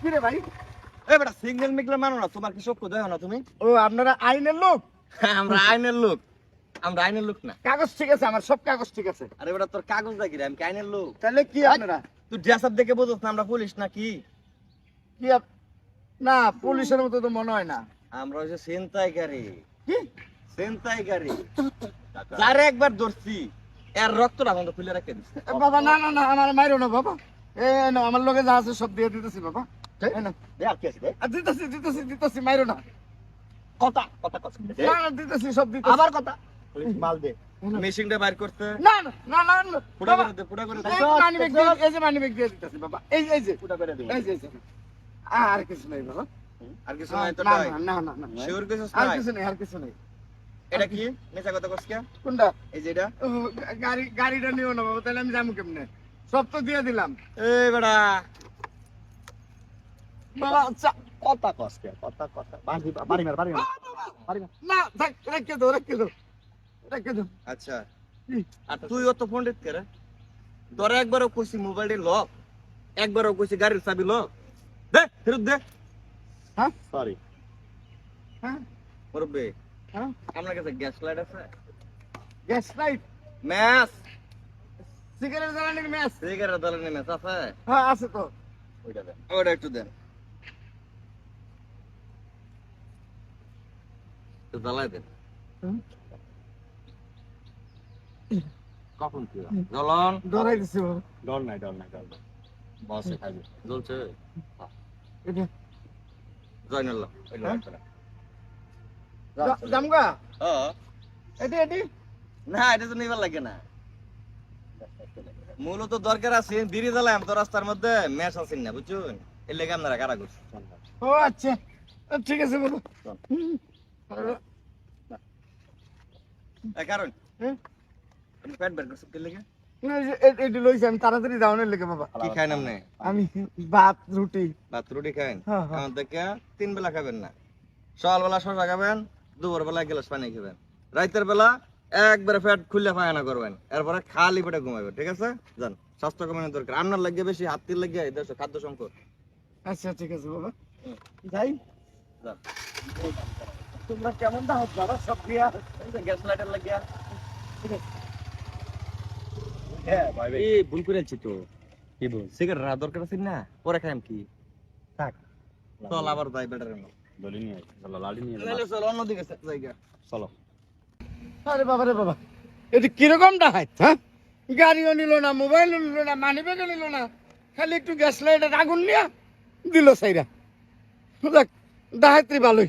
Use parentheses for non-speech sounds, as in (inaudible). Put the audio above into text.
কি রে ভাই বেটা সিগন্যাল মিগন্যাল মানো না তোমার কি চক্ষু দেখো না তুমি? ও আপনারা আইনের লোক? আমরা আইনের লোক। আমরা আইনের লোক না। কাগজ ঠিক আছে আমার সব কাগজ ঠিক আছে। আরে বেটা তোর কাগজ দেখি রে আমি কি আইনের লোক? তাহলে কি আপনারা? তুই ড্রেস আপ দেখে বোঝস না আমরা পুলিশ না কি? কি না পুলিশের মতো তো মনে হয় না। আমরা হচ্ছে সেন্তাইকারী কি? সেন্তাইকারী (laughs) যারে একবার ধরছি এর রক্তটা বন্ধ খুলে রেখে দিস বাবা না না না আমার মাইরো না বাবা। এ না আমার লগে যা আছে সব দিয়ে দিতেছি বাবা। এই নাও। আর কি আছে রে? আর দিতেছি দিতেছি দিতেছি মাইরো না। কথা কথা কথা না না দিতেছি সব দিতেছি। আবার কথা? মাল দে। মেশিনটা বাইর করতে। না না না না না। পুরা করে দে পুরা করে দে। মানি ব্যাগ দিয়ে এই যে মানি ব্যাগ দিয়ে দিতেছি বাবা। এই এই যে। পুরা করে দে। এই যে আর কিছু নাই বাবা। আর কিছু নাই তো না না না না না। শিওর কিছু আর কিছু নেই আর কিছু নেই। এটা কি? নেচা কথা কস কোনটা? এই যে এটা। গাড়ি গাড়িটা নিও না বাবা। তাহলে আমি যাব কেমনে? সব তো দিয়ে দিলাম। এই আচ্ছা কথা কস কে কথা কথা বাড়ি বাড়ি মার বাড়ি মার না থাক রেখে দাও রেখে দাও রেখে দাও আচ্ছা। আর তুই অত পণ্ডিত কে রে? তোর একবারও কইছি মোবাইলটি লক একবারও কইছি গাড়ির চাবি লক। দে ফেরত দে। হ্যাঁ? সরি হ্যাঁ? হ্যাঁ? আপনার কাছে গ্যাস লাইট আছে? Gas light? ম্যাচ। সিগারেট জ্বালানির ম্যাচ? সিগারেট ম্যাচ আছে? হ্যাঁ আছে তো। ওইটা দেন। ওইটা একটু দেন। জ্বালাই দেন। হুম। কখন কি জ্বলন? ধরাই দিছি ডর নাই ডর নাই ডর নাই। বসে খাবি জ্বলছে? জয়নুল্লাহ ওই হ্যাঁ? লাইটটা জা- জামগা? এটি এটি? না এটা তো নিবার লাগে না। মূলত দরকার আছে বিড়ি জ্বালাম তো রাস্তার মধ্যে ম্যাচ আছেন না বুঝছেন? এর লেগে আপনারা কারা করছেন ও আচ্ছা। ঠিক আছে। এ কারণ? পেট বের করছেন লেগে? না, এই যে এ- এটি লইছি আমি তাড়াতাড়ি যাওয়ানোর লেগে বাবা। কি খাইন আপনি? আমি ভাত রুটি। ভাত রুটি খাইন? হ্যাঁ, হ্যাঁ। থেকে তিন বেলা খাবেন না। খাবেন দুপুর বেলা এক গ্লাস পানি খাবেন। রাতের বেলা একবারে পেট খুলে ফায়না করবেন। এরপরে খালি পেটে ঘুমাবেন ঠিক আছে? জান স্বাস্থ্য কমানোর দরকার। আপনার লাগে বেশি হাতির লাগে এই দেশে খাদ্য সংকট। আচ্ছা ঠিক আছে বাবা। যাই। যান। তোমরা কেমন দাও বাবা সব দিয়া গ্যাস লাইটার লাগিয়া। হ্যাঁ এই ভুল করেছি তো। কি বল সিগারেট রা দরকার আছে না? পরে খাইম কি? থাক। চল আবার যাই বেটার দলি নিয়ে চলো লাড়ি নিয়ে নাহলে চল অন্যদিকে জায়গা। চলো। আরে বাবা রে বাবা এটি কীরকম হ্যাঁ? গাড়িও নিল না মোবাইলও নিল না মানি ব্যাগও নিল না খালি একটু গ্যাস লাইটের আগুন নিয়ে দিল সাইরা। দেখ ডাহাত্রি ভালোই।